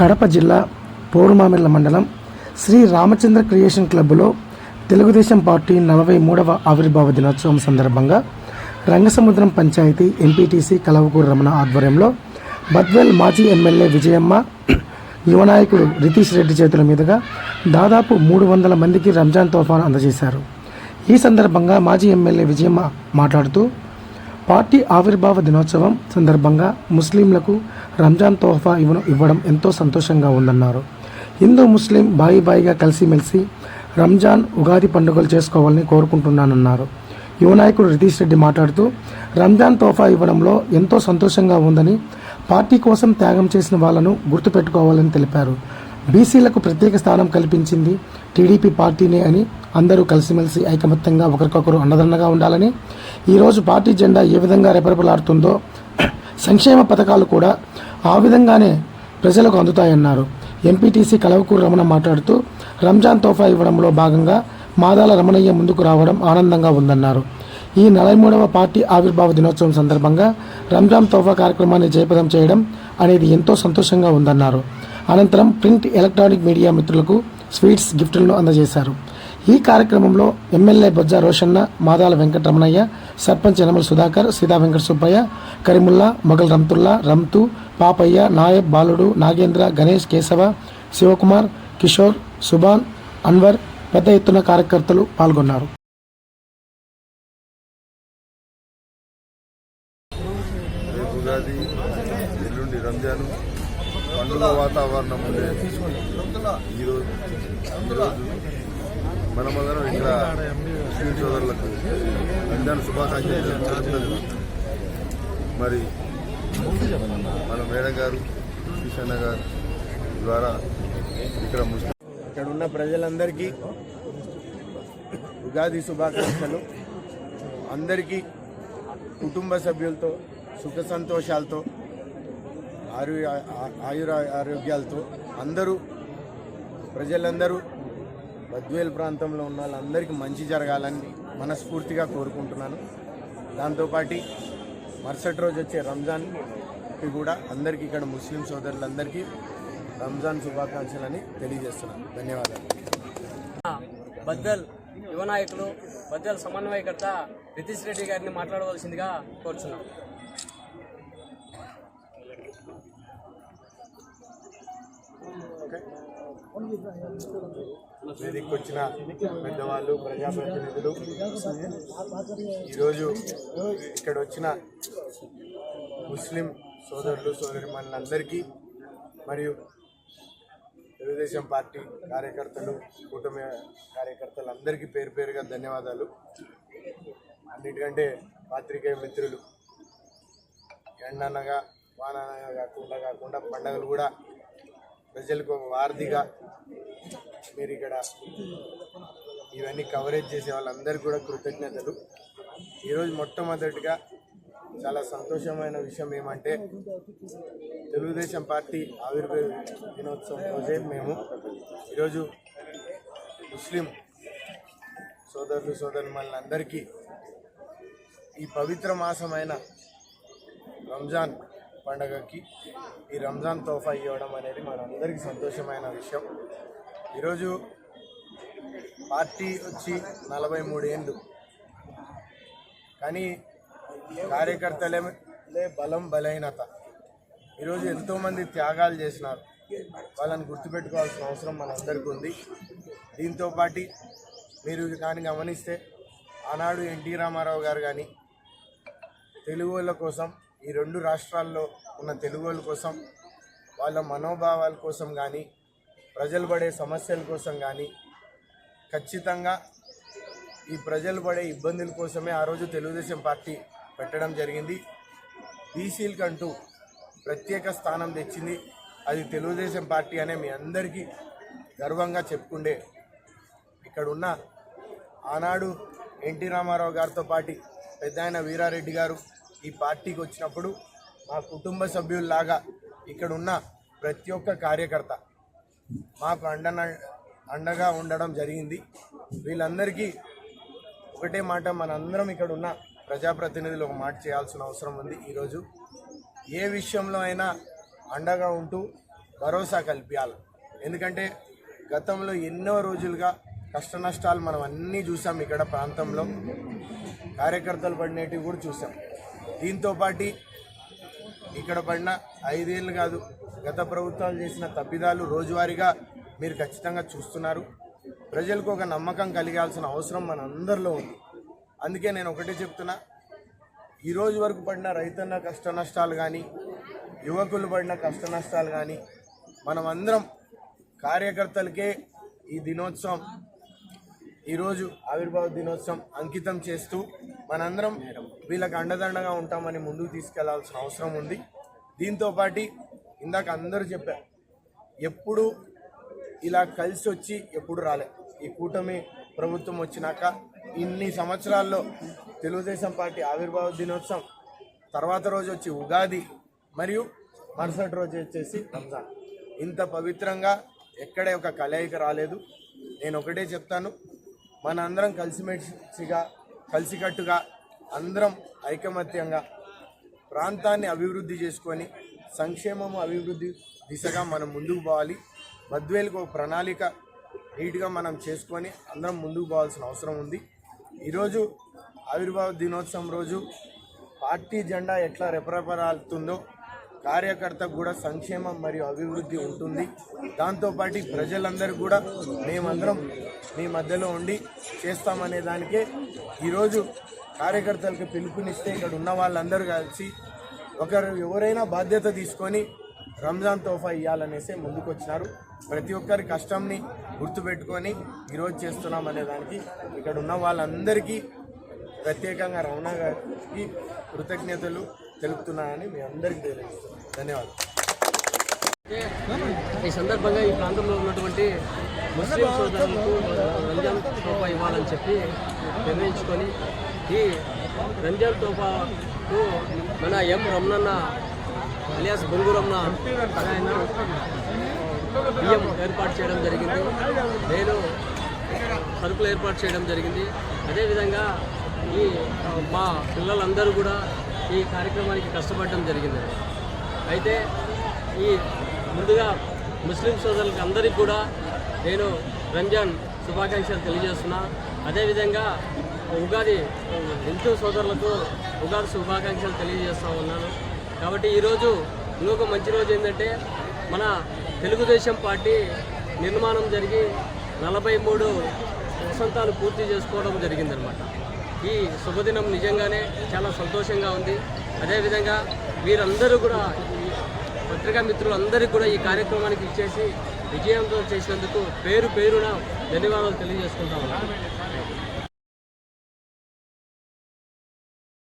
కడప జిల్లా పోరుమామిళ్ళ మండలం శ్రీ రామచంద్ర క్రియేషన్ క్లబ్లో తెలుగుదేశం పార్టీ నలభై మూడవ ఆవిర్భావ దినోత్సవం సందర్భంగా రంగసముద్రం పంచాయతీ ఎంపీటీసీ కలవకూరు రమణ ఆధ్వర్యంలో బద్వేల్ మాజీ ఎమ్మెల్యే విజయమ్మ యువనాయకుడు రితీష్ రెడ్డి చేతుల మీదుగా దాదాపు మూడు వందల మందికి రంజాన్ తోఫాను అందజేశారు. ఈ సందర్భంగా మాజీ ఎమ్మెల్యే విజయమ్మ మాట్లాడుతూ పార్టీ ఆవిర్భావ దినోత్సవం సందర్భంగా ముస్లింలకు రంజాన్ తోహఫా ఇవ్వన ఇవ్వడం ఎంతో సంతోషంగా ఉందన్నారు. హిందూ ముస్లిం బాయి బాయిగా కలిసిమెలిసి రంజాన్ ఉగాది పండుగలు చేసుకోవాలని కోరుకుంటున్నానన్నారు. యువ నాయకుడు రితీష్ రెడ్డి మాట్లాడుతూ రంజాన్ తోఫా ఇవ్వడంలో ఎంతో సంతోషంగా ఉందని పార్టీ కోసం త్యాగం చేసిన వాళ్ళను గుర్తుపెట్టుకోవాలని తెలిపారు. బీసీలకు ప్రత్యేక స్థానం కల్పించింది టీడీపీ పార్టీనే అని అందరూ కలిసిమెలిసి ఐకమత్యంగా ఒకరికొకరు అన్నదన్నగా ఉండాలని ఈరోజు పార్టీ జెండా ఏ విధంగా రెపరెపలాడుతుందో సంక్షేమ పథకాలు కూడా ఆ విధంగానే ప్రజలకు అందుతాయన్నారు. ఎంపీటీసీ కలవకూరు రమణ మాట్లాడుతూ రంజాన్ తోఫా ఇవ్వడంలో భాగంగా మాదాల రమణయ్య ముందుకు రావడం ఆనందంగా ఉందన్నారు. ఈ నలభై మూడవ పార్టీ ఆవిర్భావ దినోత్సవం సందర్భంగా రంజాన్ తోఫా కార్యక్రమాన్ని జయప్రదం చేయడం అనేది ఎంతో సంతోషంగా ఉందన్నారు. అనంతరం ప్రింట్ ఎలక్ట్రానిక్ మీడియా మిత్రులకు స్వీట్స్ గిఫ్టులను అందజేశారు. ఈ కార్యక్రమంలో ఎమ్మెల్యే బొజ్జ రోషన్న మాదాల వెంకటరమణయ్య సర్పంచ్ యనమల సుధాకర్ సీతా వెంకట సుబ్బయ్య కరీముల్లా మొగల్ రంతుల్లా రంతు పాపయ్య నాయబ్ బాలుడు నాగేంద్ర గణేష్ కేశవ శివకుమార్ కిషోర్ సుభాన్ అన్వర్ పెద్ద ఎత్తున కార్యకర్తలు పాల్గొన్నారు. ఎల్లుండి రంజాను పండుగ వాతావరణం ఉండే ఈరోజు ఈరోజు మనమందరం ఇక్కడ ముస్లిం సోదరులకు రంజాన్ శుభాకాంక్షలు తెలుపుతూ మరి మన మేడం గారు కిషన్ గారు ద్వారా ఇక్కడ ముస్లిం ఇక్కడ ఉన్న ప్రజలందరికీ ఉగాది శుభాకాంక్షలు. అందరికీ కుటుంబ సభ్యులతో సుఖ సంతోషాలతో ఆయుర ఆరోగ్యాలతో అందరూ ప్రజలందరూ బద్వేల్ ప్రాంతంలో ఉన్న వాళ్ళందరికీ మంచి జరగాలని మనస్ఫూర్తిగా కోరుకుంటున్నాను. దాంతోపాటు మరుసటి రోజు వచ్చే రంజాన్కి కూడా అందరికీ ఇక్కడ ముస్లిం సోదరులందరికీ రంజాన్ శుభాకాంక్షలని తెలియజేస్తున్నాను. ధన్యవాదాలు. బద్దల్ యువ నాయకులు బద్దల్ సమన్వయకర్త రితీష్ రెడ్డి గారిని మాట్లాడవలసిందిగా కోరుచున్నాం. వేదికకు వచ్చిన పెద్దవాళ్ళు ప్రజాప్రతినిధులు. ఈరోజు ఇక్కడ వచ్చిన ముస్లిం సోదరులు సోదరిమణులందరికీ మరియు తెలుగుదేశం పార్టీ కార్యకర్తలు కూటమి కార్యకర్తలందరికీ పేరు పేరుగా ధన్యవాదాలు. అన్నిటికంటే పాత్రికేయ మిత్రులు ఎండనగా వాననగా కాకుండా కాకుండా పండగలు కూడా ప్రజలకు ఒక వారధిగా మీరు ఇక్కడ ఇవన్నీ కవరేజ్ చేసే వాళ్ళందరికీ కూడా కృతజ్ఞతలు. ఈరోజు మొట్టమొదటిగా చాలా సంతోషమైన విషయం ఏమంటే తెలుగుదేశం పార్టీ ఆవిర్భావ దినోత్సవం రోజే మేము ఈరోజు ముస్లిం సోదరులు సోదరులందరికీ ఈ పవిత్ర మాసమైన రంజాన్ పండగకి ఈ రంజాన్ తోఫా ఇవ్వడం అనేది మనందరికీ సంతోషమైన విషయం. ఈరోజు పార్టీ వచ్చి నలభై మూడు ఏళ్ళు కానీ కార్యకర్తలే బలం బలహీనత. ఈరోజు ఎంతోమంది త్యాగాలు చేసినారు. వాళ్ళని గుర్తుపెట్టుకోవాల్సిన అవసరం మనందరికీ ఉంది. దీంతోపాటు మీరు కానీ గమనిస్తే ఆనాడు ఎన్టీ రామారావు గారు కానీ తెలుగు వాళ్ళ కోసం ఈ రెండు రాష్ట్రాల్లో ఉన్న తెలుగు వాళ్ళ కోసం వాళ్ళ మనోభావాల కోసం కానీ ప్రజలు పడే సమస్యల కోసం కానీ ఖచ్చితంగా ఈ ప్రజలు పడే ఇబ్బందుల కోసమే ఆ రోజు తెలుగుదేశం పార్టీ పెట్టడం జరిగింది. బీసీలకంటూ ప్రత్యేక స్థానం తెచ్చింది అది తెలుగుదేశం పార్టీ అనే మీ అందరికీ గర్వంగా చెప్పుకుండే ఇక్కడున్న ఆనాడు ఎన్టీ రామారావు గారితో పాటు పెద్ద ఆయన వీరారెడ్డి గారు ఈ పార్టీకి వచ్చినప్పుడు మా కుటుంబ సభ్యుల్లాగా ఇక్కడ ఉన్న ప్రతి ఒక్క కార్యకర్త మాకు అండన అండగా ఉండడం జరిగింది. వీళ్ళందరికీ ఒకటే మాట మనందరం ఇక్కడ ఉన్న ప్రజాప్రతినిధులు ఒక మాట చేయాల్సిన అవసరం ఉంది. ఈరోజు ఏ విషయంలో అయినా అండగా ఉంటూ భరోసా కల్పించాలి ఎందుకంటే గతంలో ఎన్నో రోజులుగా కష్ట నష్టాలు మనం అన్నీ చూసాం ఇక్కడ ప్రాంతంలో. కార్యకర్తలు పడినవి కూడా చూసాం. దీంతో పాటు ఇక్కడ పడిన ఐదేళ్ళు కాదు గత ప్రభుత్వాలు చేసిన తప్పిదాలు రోజువారీగా మీరు ఖచ్చితంగా చూస్తున్నారు. ప్రజలకు ఒక నమ్మకం కలిగాల్సిన అవసరం మన అందరిలో ఉంది. అందుకే నేను ఒకటే చెప్తున్నా ఈ రోజు వరకు పడిన రైతన్న కష్ట నష్టాలు కానీ యువకులు పడిన కష్ట నష్టాలు కానీ మనమందరం కార్యకర్తలకే ఈ దినోత్సవం ఈరోజు ఆవిర్భావ దినోత్సవం అంకితం చేస్తూ మనందరం వీళ్ళకి అండదండగా ఉంటామని ముందుకు తీసుకెళ్ళాల్సిన అవసరం ఉంది. దీంతో పాటు ఇందాక అందరూ చెప్పారు ఎప్పుడు ఇలా కలిసి వచ్చి ఎప్పుడు రాలే. ఈ కూటమి ప్రభుత్వం వచ్చినాక ఇన్ని సంవత్సరాల్లో తెలుగుదేశం పార్టీ ఆవిర్భావ దినోత్సవం తర్వాత రోజు వచ్చి ఉగాది మరియు మరుసటి రోజు వచ్చేసి రంజాన్. ఇంత పవిత్రంగా ఎక్కడే ఒక కలయిక రాలేదు. నేను ఒకటే చెప్తాను మన అందరం కలిసిమెలిసిగా కలిసికట్టుగా అందరం ఐకమత్యంగా ప్రాంతాన్ని అభివృద్ధి చేసుకొని సంక్షేమము అభివృద్ధి దిశగా మనం ముందుకు పోవాలి. బద్వేలకు ఒక ప్రణాళిక నీట్గా మనం చేసుకొని అందరం ముందుకు పోవాల్సిన అవసరం ఉంది. ఈరోజు ఆవిర్భావ దినోత్సవం రోజు పార్టీ జెండా ఎట్లా రెపరెపరాలుతుందో కార్యకర్తకు కూడా సంక్షేమం మరియు అభివృద్ధి ఉంటుంది. దాంతోపాటు ప్రజలందరూ కూడా మేమందరం మీ మధ్యలో ఉండి చేస్తామనే దానికే ఈరోజు కార్యకర్తలకు పిలుపునిస్తే ఇక్కడ ఉన్న వాళ్ళందరూ కలిసి ఒకరు ఎవరైనా బాధ్యత తీసుకొని రంజాన్ తోఫా ఇవ్వాలనేసి ముందుకు వచ్చినారు ప్రతి ఒక్కరి కష్టంని గుర్తుపెట్టుకొని ఈరోజు చేస్తున్నాం అనే దానికి ఇక్కడ ఉన్న వాళ్ళందరికీ ప్రత్యేకంగా రమణ గారికి కృతజ్ఞతలు తెలుపుతున్నానని మీ అందరికీ తెలియజేస్తున్నాను. ధన్యవాదాలు. ఈ సందర్భంగా ఈ ప్రాంతంలో ఉన్నటువంటి ముస్లిం సోదరులకు రంజాన్ తోఫా ఇవ్వాలని చెప్పి నిర్ణయించుకొని ఈ రంజాన్ తోఫాకు మన ఎం రమణన్న అలియాస్ బొంగురమ్మ ఆయన బియ్యం ఏర్పాటు చేయడం జరిగింది. నేను సరుకులు ఏర్పాటు చేయడం జరిగింది. అదేవిధంగా ఈ మా పిల్లలందరూ కూడా ఈ కార్యక్రమానికి కష్టపడడం జరిగింది. అయితే ఈ ముందుగా ముస్లిం సోదరులకు అందరికీ కూడా నేను రంజాన్ శుభాకాంక్షలు తెలియజేస్తున్నా. అదేవిధంగా ఉగాది హిందూ సోదరులకు ఉగాది శుభాకాంక్షలు తెలియజేస్తూ ఉన్నాను. కాబట్టి ఈరోజు ఇంకొక మంచి రోజు ఏంటంటే మన తెలుగుదేశం పార్టీ నిర్మాణం జరిగి నలభై మూడు వసంతాలు పూర్తి చేసుకోవడం జరిగిందనమాట. ఈ శుభదినం నిజంగానే చాలా సంతోషంగా ఉంది. అదేవిధంగా వీరందరూ కూడా పత్రికా మిత్రులందరికీ కూడా ఈ కార్యక్రమానికి ఇచ్చేసి విజయవంతం చేసినందుకు పేరు పేరున ధన్యవాదాలు తెలియజేసుకుంటాము